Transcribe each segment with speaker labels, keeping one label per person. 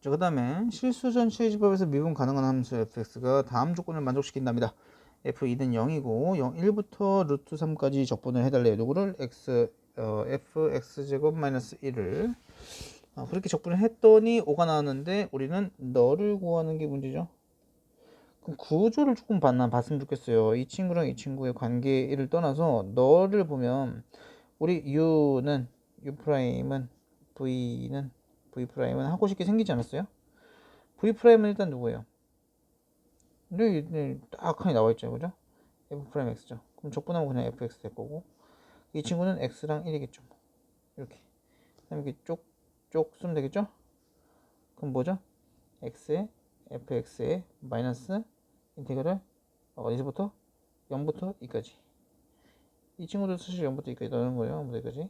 Speaker 1: 자, 그 다음에 실수 전체 집합에서 미분 가능한 함수 fx가 다음 조건을 만족시킨답니다. f2는 0이고 0, 1부터 루트 3까지 적분을 해달래요. 누구를? x, 어, fx제곱 마이너스 1을 어, 그렇게 적분을 했더니 5가 나왔는데 우리는 너를 구하는 게 문제죠. 그럼 구조를 조금 봤나 봤으면 좋겠어요. 이 친구랑 이 친구의 관계를 떠나서 너를 보면 우리 u는 u 프라임은 v는 v 프라임은 하고 싶게 생기지 않았어요? v 프라임은 일단 누구예요? 여기 네, 딱 하니 나와 있죠, 그죠? f 프라임 x죠. 그럼 적분하면 그냥 fx 될 거고 이 친구는 x랑 1이겠죠. 이렇게. 그다음에 이렇게 쪽쪽 쓰면 되겠죠? 그럼 뭐죠? x에 fx에 마이너스 인테그랄 어디서부터? 0부터 2까지. 이 친구도 사실 0부터 2까지 넣는 거예요. 0부터 2까지.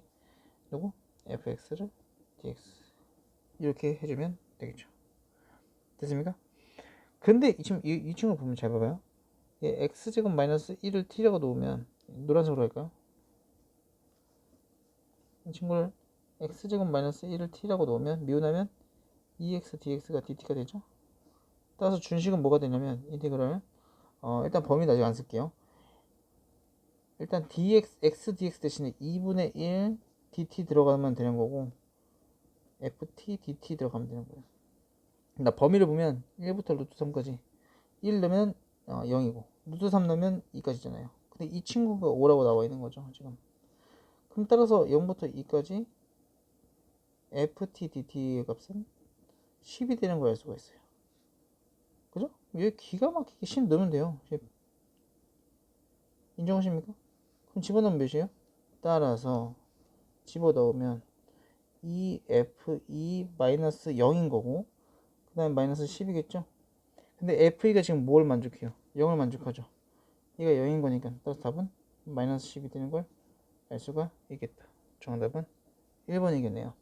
Speaker 1: 누구? fx를 dx. 이렇게 해주면 되겠죠. 됐습니까? 근데 이 친구, 이, 이 친구 보면 잘 봐봐요. 얘 x제곱 마이너스 1을 t라고 놓으면 노란색으로 할까요? 이 친구를 x제곱 마이너스 1을 t라고 놓으면 미분하면 2x dx가 dt가 되죠. 따라서 준식은 뭐가 되냐면 인테그랄 어, 일단 범위는 아직 안 쓸게요. 일단 dx x dx 대신에 2분의 1 dt 들어가면 되는 거고 ft dt 들어가면 되는 거예요. 나 범위를 보면 1부터 루트 3까지 1 넣으면 어, 0이고 루트 3 넣으면 2까지잖아요. 근데 이 친구가 5라고 나와 있는 거죠 지금. 그럼 따라서 0부터 2까지 ft dt의 값은 10이 되는 걸 알 수가 있어요. 그죠? 얘 기가 막히게 10 넣으면 돼요. 10. 인정하십니까? 그럼 집어넣으면 몇이에요? 따라서 집어넣으면 2f2 마이너스 0인 거고 그 다음에 마이너스 10이겠죠? 근데 f2가 지금 뭘 만족해요? 0을 만족하죠. 얘가 0인 거니까 따라서 답은 마이너스 10이 되는 걸 알 수가 있겠다. 정답은 1번이겠네요.